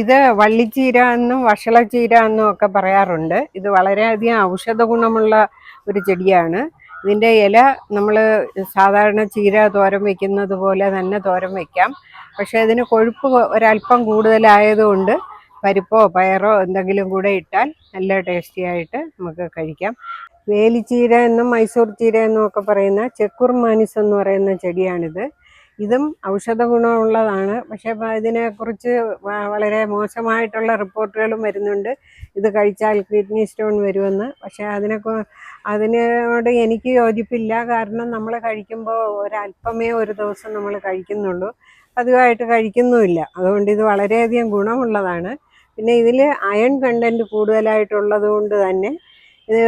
ഇത് വള്ളിച്ചീര എന്നും വഷളച്ചീര എന്നും ഒക്കെ പറയാറുണ്ട്. ഇത് വളരെയധികം ഔഷധ ഗുണമുള്ള ഒരു ചെടിയാണ്. ഇതിന്റെ ഇല നമ്മൾ സാധാരണ ചീര തോരം വയ്ക്കുന്നത് പോലെ തന്നെ തോരം വയ്ക്കാം പക്ഷേ ഇതിന് കൊഴുപ്പ് ഒരല്പം കൂടുതലായതുകൊണ്ട് പരിപ്പോ പയറോ എന്തെങ്കിലും കൂടെ ഇട്ടാൽ നല്ല ടേസ്റ്റി ആയിട്ട് നമുക്ക് കഴിക്കാം. വേലിച്ചീര എന്നും മൈസൂർ ചീര എന്നും ഒക്കെ പറയുന്ന ചെക്കുർ മാനിസ് എന്ന് പറയുന്ന ചെടിയാണിത്. ഇതും ഔഷധ ഗുണമുള്ളതാണ്. പക്ഷേ ഇതിനെക്കുറിച്ച് വളരെ മോശമായിട്ടുള്ള റിപ്പോർട്ടുകളും വരുന്നുണ്ട്. ഇത് കഴിച്ചാൽ കിഡ്നി സ്റ്റോൺ വരുമെന്ന്. പക്ഷേ അതിനെ അതിനോട് എനിക്ക് യോജിപ്പില്ല. കാരണം നമ്മൾ കഴിക്കുമ്പോൾ ഒരല്പമേ ഒരു ദിവസം നമ്മൾ കഴിക്കുന്നുള്ളൂ. പതിവായിട്ട് കഴിക്കുന്നുമില്ല. അതുകൊണ്ട് ഇത് വളരെയധികം ഗുണമുള്ളതാണ്. പിന്നെ ഇതിൽ അയൺ കണ്ടന്റ് കൂടുതലായിട്ടുള്ളത് കൊണ്ട് തന്നെ ഇത്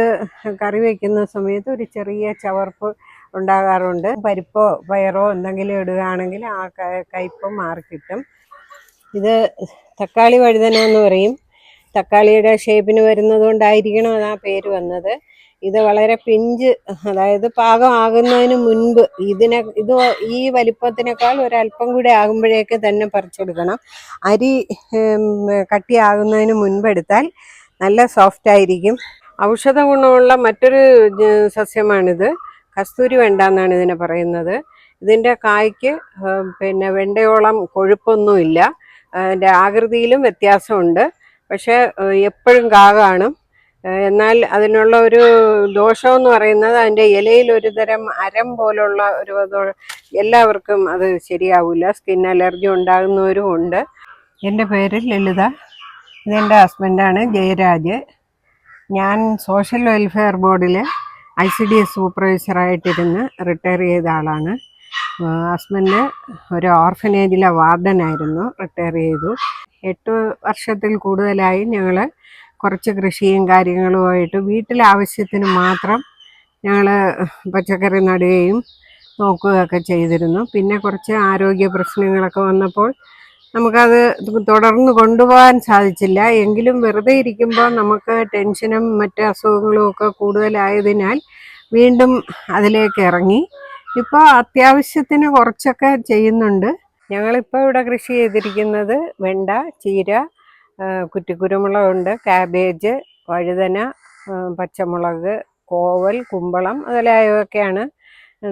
കറി വയ്ക്കുന്ന സമയത്ത് ഒരു ചെറിയ ചവർപ്പ് ഉണ്ടാകാറുണ്ട്. പരിപ്പോ പയറോ എന്തെങ്കിലും ഇടുകയാണെങ്കിൽ ആ ക- മാറി മാറിക്കിട്ടും ഇത് തക്കാളി വഴുതന എന്ന് പറയും. തക്കാളിയുടെ ഷേപ്പിന് വരുന്നത് കൊണ്ടായിരിക്കണം അത് ആ പേര് വന്നത്. ഇത് വളരെ പിഞ്ച് അതായത് പാകമാകുന്നതിന് മുൻപ് ഇതിനെ ഇത് ഈ വലിപ്പത്തിനേക്കാൾ ഒരല്പം കൂടി ആകുമ്പോഴേക്ക് തന്നെ പറിച്ചെടുക്കണം. അരി കട്ടിയാകുന്നതിന് മുൻപെടുത്താൽ നല്ല സോഫ്റ്റ് ആയിരിക്കും ഔഷധ ഗുണമുള്ള മറ്റൊരു സസ്യമാണിത്. കസ്തൂരി വെണ്ട എന്നാണ് ഇതിനെ പറയുന്നത്. ഇതിന്റെ കായ്ക്ക് പിന്നെ വെണ്ടയോളം കൊഴുപ്പൊന്നുമില്ല. അതിന്റെ ആകൃതിയിലും വ്യത്യാസമുണ്ട്. പക്ഷേ എപ്പോഴും കാ കാണും എന്നാൽ അതിനുള്ള ഒരു ദോഷമെന്ന് പറയുന്നത് അതിന്റെ ഇലയിൽ ഒരു തരം അരം പോലുള്ള ഒരു എല്ലാവർക്കും അത് ശരിയാവില്ല സ്കിൻ അലർജി ഉണ്ടാകുന്നവരും ഉണ്ട്. എന്റെ പേര് ലളിത. ഇതെന്റെ ഹസ്ബൻഡാണ് ജയരാജ്. ഞാൻ സോഷ്യൽ വെൽഫെയർ ബോർഡിൽ ഐ സി ഡി എസ് സൂപ്പർവൈസറായിട്ടിരുന്ന് റിട്ടയർ ചെയ്ത ആളാണ്. ഹസ്ബൻഡ് ഒരു ഓർഫനേജിലെ വാർഡനായിരുന്നു റിട്ടയർ ചെയ്തു. എട്ട് വർഷത്തിൽ കൂടുതലായി ഞങ്ങൾ കുറച്ച് കൃഷിയും കാര്യങ്ങളുമായിട്ട് വീട്ടിലെ ആവശ്യത്തിന് മാത്രം ഞങ്ങൾ പച്ചക്കറി നടുകയും നോക്കുകയൊക്കെ ചെയ്തിരുന്നു. പിന്നെ കുറച്ച് ആരോഗ്യ പ്രശ്നങ്ങളൊക്കെ വന്നപ്പോൾ നമുക്കത് തുടർന്ന് കൊണ്ടുപോകാൻ സാധിച്ചില്ല. എങ്കിലും വെറുതെ ഇരിക്കുമ്പോൾ നമുക്ക് ടെൻഷനും മറ്റ് അസുഖങ്ങളും ഒക്കെ കൂടുതലായതിനാൽ വീണ്ടും അതിലേക്ക് ഇറങ്ങി. ഇപ്പോൾ അത്യാവശ്യത്തിന് കുറച്ചൊക്കെ ചെയ്യുന്നുണ്ട്. ഞങ്ങളിപ്പോൾ ഇവിടെ കൃഷി ചെയ്തിരിക്കുന്നത് വെണ്ട ചീര കുറ്റിക്കുരുമുളകുണ്ട് കാബേജ് വഴുതന പച്ചമുളക് കോവൽ കുമ്പളം മുതലായവയൊക്കെയാണ്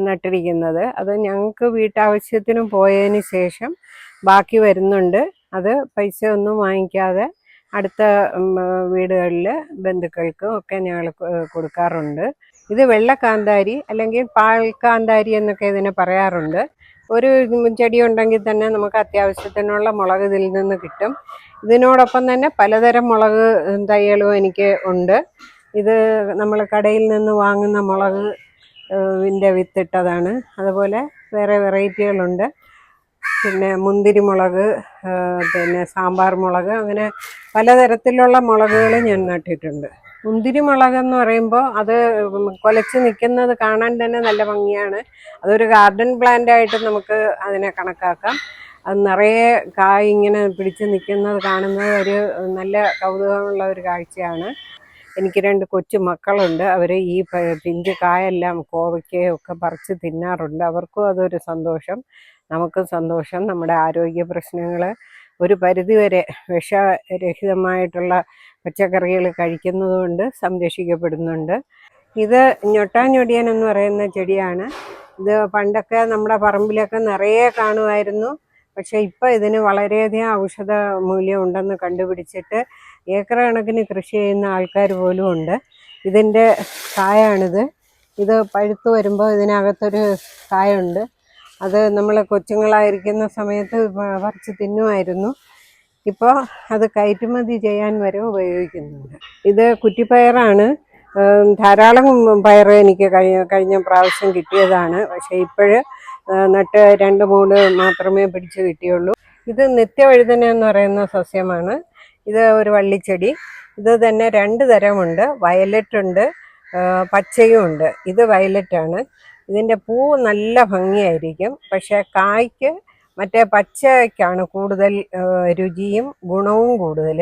നട്ടിരിക്കുന്നത്. അത് ഞങ്ങൾക്ക് വീട്ടാവശ്യത്തിന് പോയതിന് ശേഷം ബാക്കി വരുന്നുണ്ട്. അത് പൈസ ഒന്നും വാങ്ങിക്കാതെ അടുത്ത വീടുകളിൽ ബന്ധുക്കൾക്കും ഒക്കെ ഞങ്ങൾ കൊടുക്കാറുണ്ട്. ഇത് വെള്ളക്കാന്താരി അല്ലെങ്കിൽ പാൽക്കാന്താരി എന്നൊക്കെ ഇതിനെ പറയാറുണ്ട്. ഒരു ചെടി ഉണ്ടെങ്കിൽ തന്നെ നമുക്ക് അത്യാവശ്യത്തിനുള്ള മുളക് ഇതിൽ നിന്ന് കിട്ടും. ഇതിനോടൊപ്പം തന്നെ പലതരം മുളക് തൈകളും എനിക്ക് ഉണ്ട്. ഇത് നമ്മൾ കടയിൽ നിന്ന് വാങ്ങുന്ന മുളക് വിത്തിട്ടതാണ്. അതുപോലെ വേറെ വെറൈറ്റികളുണ്ട്. പിന്നെ മുന്തിരി മുളക് പിന്നെ സാമ്പാർ മുളക് അങ്ങനെ പലതരത്തിലുള്ള മുളകുകൾ ഞാൻ നട്ടിട്ടുണ്ട്. മുന്തിരി മുളക് എന്ന് പറയുമ്പോൾ അത് കൊലച്ച് നിൽക്കുന്നത് കാണാൻ തന്നെ നല്ല ഭംഗിയാണ്. അതൊരു ഗാർഡൻ പ്ലാന്റ് ആയിട്ട് നമുക്ക് അതിനെ കണക്കാക്കാം. അത് നിറയെ കായ് ഇങ്ങനെ പിടിച്ച് നിൽക്കുന്നത് കാണുന്നത് ഒരു നല്ല കൗതുകമുള്ള ഒരു കാഴ്ചയാണ്. എനിക്ക് രണ്ട് കൊച്ചു മക്കളുണ്ട്. അവർ ഈ പിഞ്ച് കായെല്ലാം കോവയ്ക്കയൊക്കെ പറിച്ച് തിന്നാറുണ്ട്. അവർക്കും അതൊരു സന്തോഷം. നമുക്കും സന്തോഷം നമ്മുടെ ആരോഗ്യ പ്രശ്നങ്ങൾ ഒരു പരിധിവരെ വിഷരഹിതമായിട്ടുള്ള പച്ചക്കറികൾ കഴിക്കുന്നതുകൊണ്ട് സംരക്ഷിക്കപ്പെടുന്നുണ്ട്. ഇത് ഞൊട്ടാഞ്ഞൊടിയൻ എന്ന് പറയുന്ന ചെടിയാണ്. ഇത് പണ്ടൊക്കെ നമ്മുടെ പറമ്പിലൊക്കെ നിറയെ കാണുമായിരുന്നു. പക്ഷേ ഇപ്പോൾ ഇതിന് വളരെയധികം ഔഷധ മൂല്യം ഉണ്ടെന്ന് കണ്ടുപിടിച്ചിട്ട് ഏക്കർ കണക്കിന് കൃഷി ചെയ്യുന്ന ആൾക്കാർ പോലും ഉണ്ട്. ഇതിന്റെ കായാണിത്. ഇത് പഴുത്ത് വരുമ്പോൾ ഇതിനകത്തൊരു കായുണ്ട്. അത് നമ്മൾ കൊച്ചുങ്ങളായിരിക്കുന്ന സമയത്ത് പറിച്ച് തിന്നുമായിരുന്നു. ഇപ്പോൾ അത് കയറ്റുമതി ചെയ്യാൻ വരെ ഉപയോഗിക്കുന്നുണ്ട്. ഇത് കുറ്റിപ്പയറാണ്. ധാരാളം പയർ എനിക്ക് കഴിഞ്ഞ കഴിഞ്ഞ പ്രാവശ്യം കിട്ടിയതാണ്. പക്ഷേ ഇപ്പോഴ് നട്ട് രണ്ട് മൂന്ന് മാത്രമേ പിടിച്ച് കിട്ടിയുള്ളൂ. ഇത് നിത്യവഴുതന എന്ന് പറയുന്ന സസ്യമാണ്. ഇത് ഒരു വള്ളിച്ചെടി. ഇത് തന്നെ രണ്ട് തരമുണ്ട്. വയലറ്റ് ഉണ്ട് പച്ചയും ഉണ്ട് ഇത് വയലറ്റാണ്. ഇതിന്റെ പൂ നല്ല ഭംഗിയായിരിക്കും. പക്ഷേ കായ്ക്ക് മറ്റേ പച്ചയ്ക്കാണ് കൂടുതൽ രുചിയും ഗുണവും കൂടുതൽ.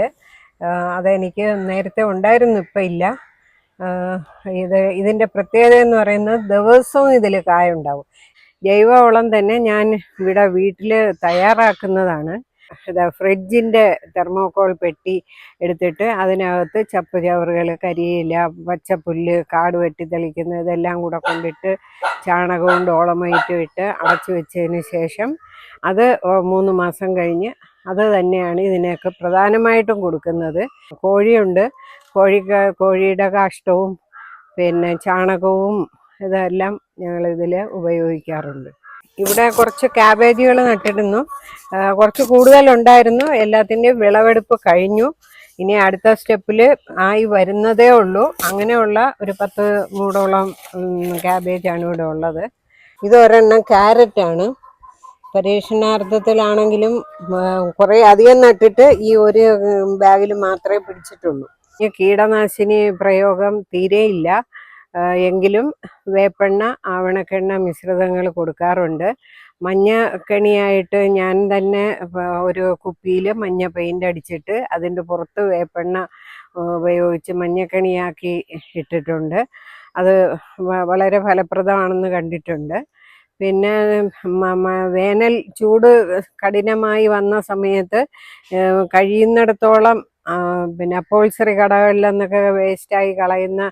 അതെനിക്ക് നേരത്തെ ഉണ്ടായിരുന്നു ഇപ്പം ഇല്ല. ഇത് ഇതിന്റെ പ്രത്യേകത എന്ന് പറയുന്നത് ദിവസവും ഇതിൽ കായ ഉണ്ടാവും ജൈവവളം തന്നെ ഞാൻ ഇവിടെ വീട്ടിൽ തയ്യാറാക്കുന്നതാണ്. ഇതാ ഫ്രിഡ്ജിന്റെ തെർമോക്കോൾ പെട്ടി എടുത്തിട്ട് അതിനകത്ത് ചപ്പ് ചവറുകൾ കരിയില പച്ചപ്പുല്ല് കാട് വെട്ടി തെളിക്കുന്നത് ഇതെല്ലാം കൂടെ കൊണ്ടിട്ട് ചാണകവും ഡോളമൈറ്റും ഇട്ട് അടച്ചു വെച്ചതിന് ശേഷം അത് മൂന്ന് മാസം കഴിഞ്ഞ് അത് തന്നെയാണ് ഇതിനൊക്കെ പ്രധാനമായിട്ടും കൊടുക്കുന്നത്. കോഴിയുണ്ട്. കോഴി കോഴിയുടെ കാഷ്ടവും പിന്നെ ചാണകവും ഇതെല്ലാം ഞങ്ങളിതിൽ ഉപയോഗിക്കാറുണ്ട്. ഇവിടെ കുറച്ച് കാബേജുകൾ നട്ടിരുന്നു. കുറച്ച് കൂടുതലുണ്ടായിരുന്നു. എല്ലാത്തിന്റെയും വിളവെടുപ്പ് കഴിഞ്ഞു. ഇനി അടുത്ത സ്റ്റെപ്പിൽ ആയി വരുന്നതേ ഉള്ളൂ. അങ്ങനെയുള്ള ഒരു പത്ത് മൂടോളം ക്യാബേജാണ് ഇവിടെ ഉള്ളത്. ഇത് ഒരെണ്ണം ക്യാരറ്റാണ്. പരീക്ഷണാർത്ഥത്തിലാണെങ്കിലും കുറേ അധികം നട്ടിട്ട് ഈ ഒരു ബാഗിൽ മാത്രമേ പിടിച്ചിട്ടുള്ളൂ. ഈ കീടനാശിനി പ്രയോഗം തീരെയില്ല. എങ്കിലും വേപ്പെണ്ണ ആവണക്കെണ്ണ മിശ്രിതങ്ങൾ കൊടുക്കാറുണ്ട്. മഞ്ഞ കെണിയായിട്ട് ഞാൻ തന്നെ ഒരു കുപ്പിയിൽ മഞ്ഞ പെയിന്റ് അടിച്ചിട്ട് അതിന്റെ പുറത്ത് വേപ്പെണ്ണ ഉപയോഗിച്ച് മഞ്ഞക്കണിയാക്കി ഇട്ടിട്ടുണ്ട്. അത് വളരെ ഫലപ്രദമാണെന്ന് കണ്ടിട്ടുണ്ട്. പിന്നെ വേനൽ ചൂട് കഠിനമായി വന്ന സമയത്ത് കഴിയുന്നിടത്തോളം പിന്നെ അപ്പോൾസറി കടകളിൽ നിന്നൊക്കെ വേസ്റ്റായി കളയുന്ന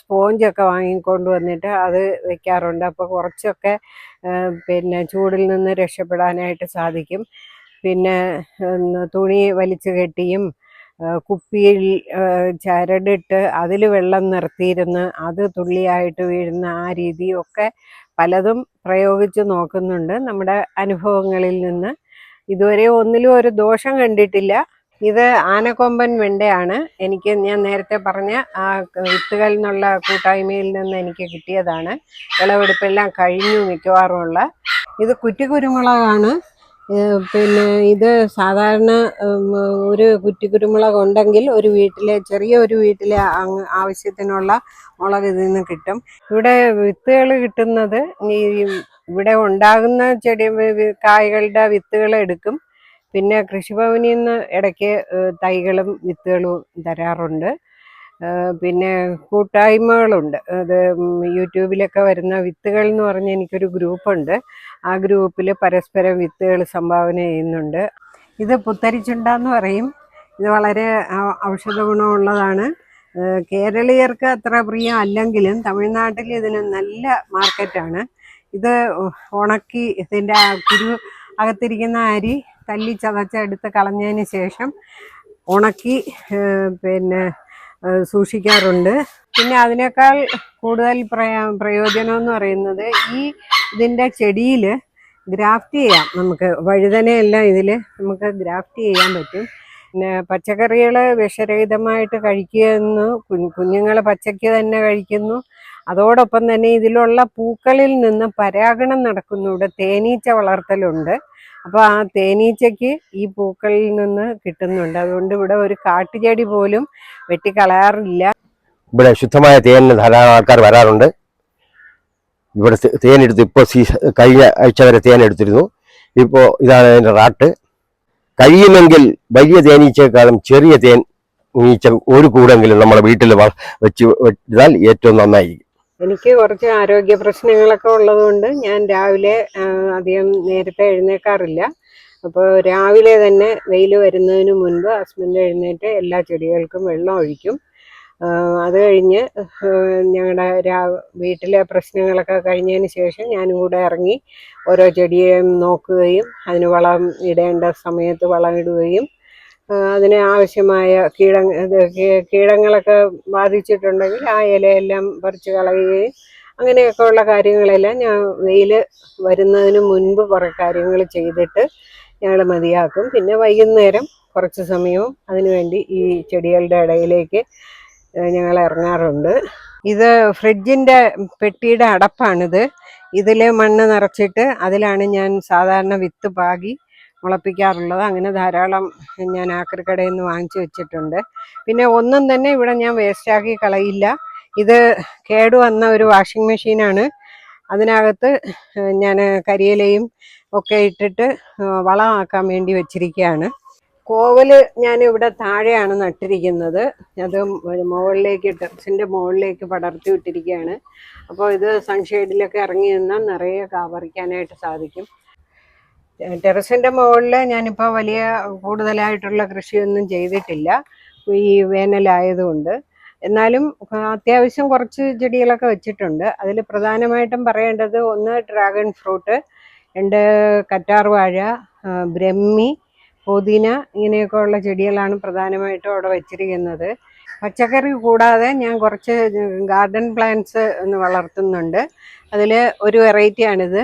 സ്പോഞ്ചൊക്കെ വാങ്ങിക്കൊണ്ട് വന്നിട്ട് അത് വെക്കാറുണ്ട്. അപ്പോൾ കുറച്ചൊക്കെ പിന്നെ ചൂടിൽ നിന്ന് രക്ഷപ്പെടാനായിട്ട് സാധിക്കും. പിന്നെ തുണി വലിച്ചു കെട്ടിയും കുപ്പിയിൽ ചരടിട്ട് അതിൽ വെള്ളം നിർത്തിയിരുന്ന് അത് തുള്ളിയായിട്ട് വീഴുന്ന ആ രീതിയൊക്കെ പലതും പ്രയോഗിച്ച് നോക്കുന്നുണ്ട്. നമ്മുടെ അനുഭവങ്ങളിൽ നിന്ന്. ഇതുവരെ ഒന്നിലും ഒരു ദോഷം കണ്ടിട്ടില്ല. ഇത് ആനക്കൊമ്പൻ വെണ്ടയാണ്. എനിക്ക് ഞാൻ നേരത്തെ പറഞ്ഞ ആ വിത്തുകളിൽ നിന്നുള്ള കൂട്ടായ്മയിൽ നിന്ന് എനിക്ക് കിട്ടിയതാണ്. വിളവെടുപ്പെല്ലാം കഴിഞ്ഞു മിക്കവാറുമുള്ള. ഇത് കുറ്റിക്കുരുമുളകാണ്. പിന്നെ ഇത് സാധാരണ ഒരു കുറ്റിക്കുരുമുളക് ഉണ്ടെങ്കിൽ ഒരു വീട്ടിലെ ചെറിയ ഒരു വീട്ടിലെ ആവശ്യത്തിനുള്ള മുളക് ഇതിൽ നിന്ന് കിട്ടും. ഇവിടെ വിത്തുകൾ കിട്ടുന്നത് ഈ ഇവിടെ ഉണ്ടാകുന്ന ചെടി കായ്കളുടെ വിത്തുകൾ എടുക്കും. പിന്നെ കൃഷിഭവനിൽ നിന്ന് ഇടയ്ക്ക് തൈകളും വിത്തുകളും തരാറുണ്ട്. പിന്നെ കൂട്ടായ്മകളുണ്ട്. അത് യൂട്യൂബിലൊക്കെ വരുന്ന വിത്തുകൾ എന്ന് പറഞ്ഞ് എനിക്കൊരു ഗ്രൂപ്പുണ്ട്. ആ ഗ്രൂപ്പിൽ പരസ്പരം വിത്തുകൾ സംഭാവന ചെയ്യുന്നുണ്ട്. ഇത് പുത്തരിച്ചുണ്ടെന്ന് പറയും. ഇത് വളരെ ഔഷധ ഗുണമുള്ളതാണ്. കേരളീയർക്ക് അത്ര പ്രിയം അല്ലെങ്കിലും തമിഴ്നാട്ടിൽ ഇതിന് നല്ല മാർക്കറ്റാണ്. ഇത് ഉണക്കി ഇതിന്റെ കുരു അകത്തിരിക്കുന്ന അരി തല്ലി ചതച്ചെടുത്ത് കളഞ്ഞതിന് ശേഷം ഉണക്കി പിന്നെ സൂക്ഷിക്കാറുണ്ട്. പിന്നെ അതിനേക്കാൾ കൂടുതൽ പ്രയ പ്രയോജനം എന്ന് പറയുന്നത് ഈ ഇതിന്റെ ചെടിയിൽ ഗ്രാഫ്റ്റ് ചെയ്യാം നമുക്ക്. വഴുതനയെല്ലാം ഇതിൽ നമുക്ക് ഗ്രാഫ്റ്റ് ചെയ്യാൻ പറ്റും. പിന്നെ പച്ചക്കറികൾ വിഷരഹിതമായിട്ട് കഴിക്കുന്നു കുഞ്ഞുങ്ങൾ പച്ചയ്ക്ക് തന്നെ കഴിക്കുന്നു. അതോടൊപ്പം തന്നെ ഇതിലുള്ള പൂക്കളിൽ നിന്ന് പരാഗണം നടക്കുന്നു ഇവിടെ തേനീച്ച വളർത്തലുണ്ട്. അപ്പോൾ ആ തേനീച്ചയ്ക്ക് ഈ പൂക്കളിൽ നിന്ന് കിട്ടുന്നുണ്ട്. അതുകൊണ്ട് ഇവിടെ ഒരു കാട്ടുചെടി പോലും വെട്ടിക്കളയാറില്ല. ഇവിടെ ശുദ്ധമായ തേനിന് ധാരാളം ആൾക്കാർ വരാറുണ്ട്. ഇവിടെ തേനെടുത്ത് ഇപ്പോൾ സീസ കഴിഞ്ഞ ആഴ്ച വരെ തേനെടുത്തിരുന്നു. ഇപ്പോൾ ഇതാണ് അതിന്റെ റാട്ട്. കഴിയുമെങ്കിൽ വലിയ തേനീച്ചയെക്കാളും ചെറിയ തേൻ ഈച്ച ഒരു കൂടെങ്കിലും നമ്മുടെ വീട്ടിൽ വെച്ച് വെച്ചാൽ ഏറ്റവും നന്നായിരിക്കും. എനിക്ക് കുറച്ച് ആരോഗ്യ പ്രശ്നങ്ങളൊക്കെ ഉള്ളതുകൊണ്ട് ഞാൻ രാവിലെ അധികം നേരത്തെ എഴുന്നേക്കാറില്ല. അപ്പോൾ രാവിലെ തന്നെ വെയിൽ വരുന്നതിന് മുൻപ് ഹസ്ബൻഡ് എഴുന്നേറ്റ് എല്ലാ ചെടികൾക്കും വെള്ളം ഒഴിക്കും. അത് കഴിഞ്ഞ് ഞങ്ങളുടെ രാ വീട്ടിലെ പ്രശ്നങ്ങളൊക്കെ കഴിഞ്ഞതിന് ശേഷം ഞാനും കൂടെ ഇറങ്ങി ഓരോ ചെടിയെയും നോക്കുകയും അതിന് വളം ഇടേണ്ട സമയത്ത് വളം ഇടുകയും അതിന് ആവശ്യമായ കീട കീടങ്ങളൊക്കെ ബാധിച്ചിട്ടുണ്ടെങ്കിൽ ആ ഇലയെല്ലാം പറിച്ച് കളയുകയും അങ്ങനെയൊക്കെ ഉള്ള കാര്യങ്ങളെല്ലാം ഞാൻ വെയിൽ വരുന്നതിന് മുൻപ് കുറേ കാര്യങ്ങൾ ചെയ്തിട്ട് ഞങ്ങൾ മതിയാക്കും. പിന്നെ വൈകുന്നേരം കുറച്ച് സമയവും അതിനുവേണ്ടി ഈ ചെടികളുടെ ഇടയിലേക്ക് ഞങ്ങൾ ഇറങ്ങാറുണ്ട്. ഇത് ഫ്രിഡ്ജിന്റെ പെട്ടിയുടെ അടപ്പാണിത്. ഇതിൽ മണ്ണ് നിറച്ചിട്ട് അതിലാണ് ഞാൻ സാധാരണ വിത്ത് പാകി മുളപ്പിക്കാറുള്ളത്. അങ്ങനെ ധാരാളം ഞാൻ ആക്രിക്കടയിൽ നിന്ന് വാങ്ങിച്ചു വെച്ചിട്ടുണ്ട്. പിന്നെ ഒന്നും തന്നെ ഇവിടെ ഞാൻ വേസ്റ്റാക്കി കളയില്ല. ഇത് കേടുവന്ന ഒരു വാഷിംഗ് മെഷീനാണ് അതിനകത്ത് ഞാൻ കരിയിലയും ഒക്കെ ഇട്ടിട്ട് വളമാക്കാൻ വേണ്ടി വെച്ചിരിക്കുകയാണ്. കോവൽ ഞാൻ ഇവിടെ താഴെയാണ് നട്ടിരിക്കുന്നത്. അത് മുകളിലേക്ക് ടെറസിന്റെ മുകളിലേക്ക് പടർത്തി വിട്ടിരിക്കുകയാണ്. അപ്പോൾ ഇത് സൺഷെയ്ഡിലൊക്കെ ഇറങ്ങി നിന്നാൽ നിറയെ കാവറിക്കാനായിട്ട് സാധിക്കും. ടെറസിന്റെ മുകളിൽ ഞാനിപ്പോൾ വലിയ കൂടുതലായിട്ടുള്ള കൃഷിയൊന്നും ചെയ്തിട്ടില്ല. ഈ വേനലായതുകൊണ്ട്. എന്നാലും അത്യാവശ്യം കുറച്ച് ചെടികളൊക്കെ വെച്ചിട്ടുണ്ട്. അതിൽ പ്രധാനമായിട്ടും പറയേണ്ടത് ഒന്ന് ഡ്രാഗൺ ഫ്രൂട്ട് രണ്ട് കറ്റാർവാഴ ബ്രഹ്മി പുതിന ഇങ്ങനെയൊക്കെ ഉള്ള ചെടികളാണ് പ്രധാനമായിട്ടും അവിടെ വെച്ചിരിക്കുന്നത്. പച്ചക്കറി കൂടാതെ ഞാൻ കുറച്ച് ഗാർഡൻ പ്ലാന്റ്സ് ഒന്ന് വളർത്തുന്നുണ്ട്. അതിൽ ഒരു വെറൈറ്റിയാണിത്.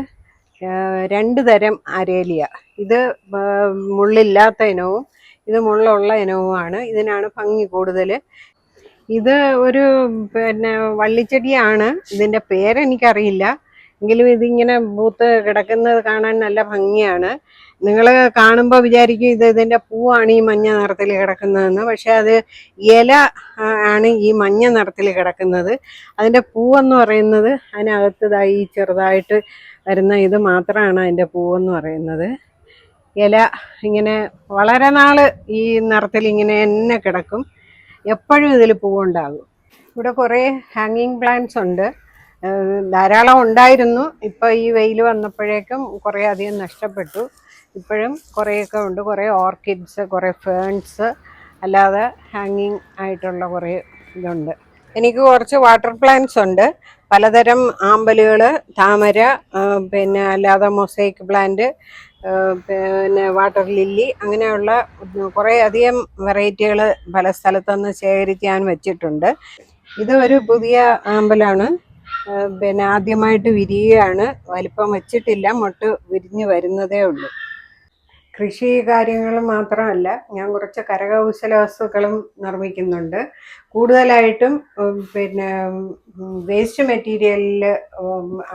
രണ്ട് തരം അരേലിയ. ഇത് മുള്ളില്ലാത്ത ഇനവും ഇത് മുള്ളുള്ള ഇനവുമാണ്. ഇതിനാണ് ഭംഗി കൂടുതൽ. ഇത് ഒരു പിന്നെ വള്ളിച്ചെടിയാണ്. ഇതിന്റെ പേരെനിക്കറിയില്ല. എങ്കിലും ഇതിങ്ങനെ പൂത്ത് കിടക്കുന്നത് കാണാൻ നല്ല ഭംഗിയാണ്. നിങ്ങൾ കാണുമ്പോൾ വിചാരിക്കും ഇത് ഇതിന്റെ പൂവാണ് ഈ മഞ്ഞ നിറത്തിൽ കിടക്കുന്നതെന്ന്. പക്ഷെ അത് ഇല ആണ് ഈ മഞ്ഞ നിറത്തിൽ കിടക്കുന്നത്. അതിന്റെ പൂവെന്ന് പറയുന്നത് അതിനകത്തതായി ചെറുതായിട്ട് വരുന്ന ഇത് മാത്രമാണ് അതിന്റെ പൂവെന്ന് പറയുന്നത്. ഇല ഇങ്ങനെ വളരെ നാൾ ഈ നിറത്തിൽ ഇങ്ങനെ തന്നെ കിടക്കും. എപ്പോഴും ഇതിൽ പൂവുണ്ടാകും. ഇവിടെ കുറേ ഹാങ്ങിങ് പ്ലാന്റ്സ് ഉണ്ട്. ധാരാളം ഉണ്ടായിരുന്നു. ഇപ്പോൾ ഈ വെയിൽ വന്നപ്പോഴേക്കും കുറേ അധികം നഷ്ടപ്പെട്ടു. ഇപ്പോഴും കുറേയൊക്കെ ഉണ്ട്. കുറേ ഓർക്കിഡ്സ് കുറേ ഫേൺസ് അല്ലാതെ ഹാങ്ങിങ് ആയിട്ടുള്ള കുറേ ഇതുണ്ട്. എനിക്ക് കുറച്ച് വാട്ടർ പ്ലാന്റ്സ് ഉണ്ട്. പലതരം ആമ്പലുകൾ താമര പിന്നെ അല്ലാതെ മൊസൈക്ക് പ്ലാന്റ് പിന്നെ വാട്ടർ ലില്ലി അങ്ങനെയുള്ള കുറേ അധികം വെറൈറ്റികൾ പല സ്ഥലത്തുനിന്ന് ശേഖരിച്ച് ഞാൻ വെച്ചിട്ടുണ്ട്. ഇത് ഒരു പുതിയ ആമ്പലാണ്. പിന്നെ ആദ്യമായിട്ട് വിരിയുകയാണ്. വലിപ്പം വെച്ചിട്ടില്ല മൊട്ട് വിരിഞ്ഞ് വരുന്നതേ ഉള്ളൂ. കൃഷി കാര്യങ്ങൾ മാത്രമല്ല ഞാൻ കുറച്ച് കരകൗശല വസ്തുക്കളും നിർമ്മിക്കുന്നുണ്ട്. കൂടുതലായിട്ടും പിന്നെ വേസ്റ്റ് മെറ്റീരിയലിൽ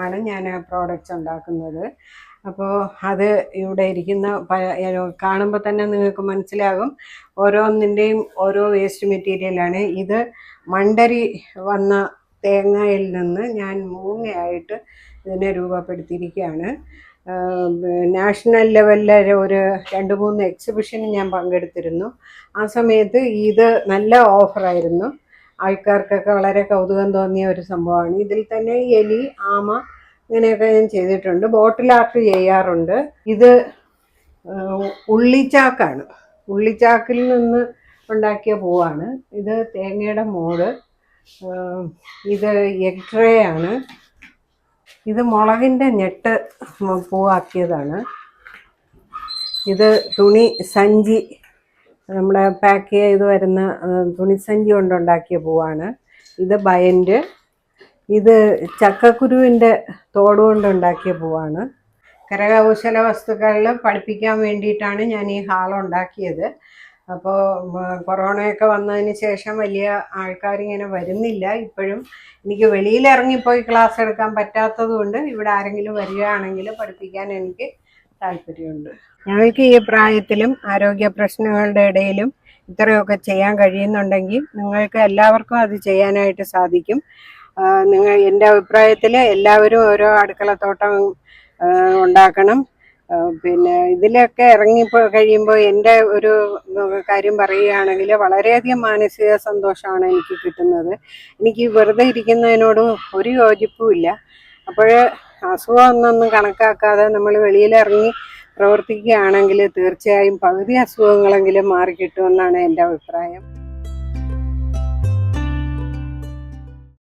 ആണ് ഞാൻ പ്രോഡക്റ്റ്സ് ഉണ്ടാക്കുന്നത്. അപ്പോൾ അത് ഇവിടെ ഇരിക്കുന്ന കാണുമ്പോൾ തന്നെ നിങ്ങൾക്ക് മനസ്സിലാകും. ഓരോന്നിന്റെയും ഓരോ വേസ്റ്റ് മെറ്റീരിയലാണ്. ഇത് മണ്ടരി വന്ന തേങ്ങയിൽ നിന്ന് ഞാൻ മൂങ്ങയായിട്ട് ഇതിനെ രൂപപ്പെടുത്തിയിരിക്കുകയാണ്. നാഷണൽ ലെവലിലെ ഒരു രണ്ട് മൂന്ന് എക്സിബിഷന് ഞാൻ പങ്കെടുത്തിരുന്നു. ആ സമയത്ത് ഇത് നല്ല ഓഫറായിരുന്നു. ആൾക്കാർക്കൊക്കെ വളരെ കൗതുകം തോന്നിയ ഒരു സംഭവമാണ്. ഇതിൽ തന്നെ എലി ആമ ഇങ്ങനെയൊക്കെ ഞാൻ ചെയ്തിട്ടുണ്ട്. ബോട്ടിൽ ആർട്ട് ചെയ്യാറുണ്ട്. ഇത് ഉള്ളിച്ചാക്കാണ്. ഉള്ളിച്ചാക്കിൽ നിന്ന് ഉണ്ടാക്കിയ പൂവാണ്. ഇത് തേങ്ങയുടെ ആ, ഇത് എഗ് ട്രേ ആണ് ഇത് മുളകിന്റെ ഞെട്ട് പൂവാക്കിയതാണ്. ഇത് തുണി സഞ്ചി നമ്മുടെ പാക്ക് ചെയ്ത് വരുന്ന തുണി തുണിസഞ്ചി കൊണ്ടുണ്ടാക്കിയ പൂവാണ്. ഇത് ബയന്റ് ഇത് ചക്കക്കുരുവിന്റെ തോട് കൊണ്ടുണ്ടാക്കിയ പൂവാണ്. കരകൗശല വസ്തുക്കളിൽ പഠിപ്പിക്കാൻ വേണ്ടിയിട്ടാണ് ഞാൻ ഈ ഹാൾ ഉണ്ടാക്കിയത്. അപ്പോൾ കൊറോണയൊക്കെ വന്നതിന് ശേഷം വലിയ ആൾക്കാരിങ്ങനെ വരുന്നില്ല. ഇപ്പോഴും എനിക്ക് വെളിയിൽ ഇറങ്ങിപ്പോയി ക്ലാസ് എടുക്കാൻ പറ്റാത്തത് കൊണ്ട് ഇവിടെ ആരെങ്കിലും വരികയാണെങ്കിൽ പഠിപ്പിക്കാൻ എനിക്ക് താല്പര്യമുണ്ട്. ഞങ്ങൾക്ക് ഈ പ്രായത്തിലും ആരോഗ്യ പ്രശ്നങ്ങളുടെ ഇടയിലും ഇത്രയൊക്കെ ചെയ്യാൻ കഴിയുന്നുണ്ടെങ്കിൽ നിങ്ങൾക്ക് എല്ലാവർക്കും അത് ചെയ്യാനായിട്ട് സാധിക്കും. നിങ്ങൾ എന്റെ അഭിപ്രായത്തിൽ എല്ലാവരും ഓരോ അടുക്കളത്തോട്ടം ഉണ്ടാക്കണം. പിന്നെ ഇതിലൊക്കെ ഇറങ്ങി കഴിയുമ്പോൾ എന്റെ ഒരു കാര്യം പറയുകയാണെങ്കിൽ വളരെയധികം മാനസിക സന്തോഷമാണ് എനിക്ക് കിട്ടുന്നത്. എനിക്ക് വെറുതെ ഇരിക്കുന്നതിനോട് ഒരു യോജിപ്പുമില്ല. അപ്പോൾ അസുഖം ഒന്നൊന്നും കണക്കാക്കാതെ നമ്മൾ വെളിയിലിറങ്ങി പ്രവർത്തിക്കുകയാണെങ്കിൽ തീർച്ചയായും പകുതി അസുഖങ്ങളെങ്കിലും മാറിക്കിട്ടുമെന്നാണ് എന്റെ അഭിപ്രായം.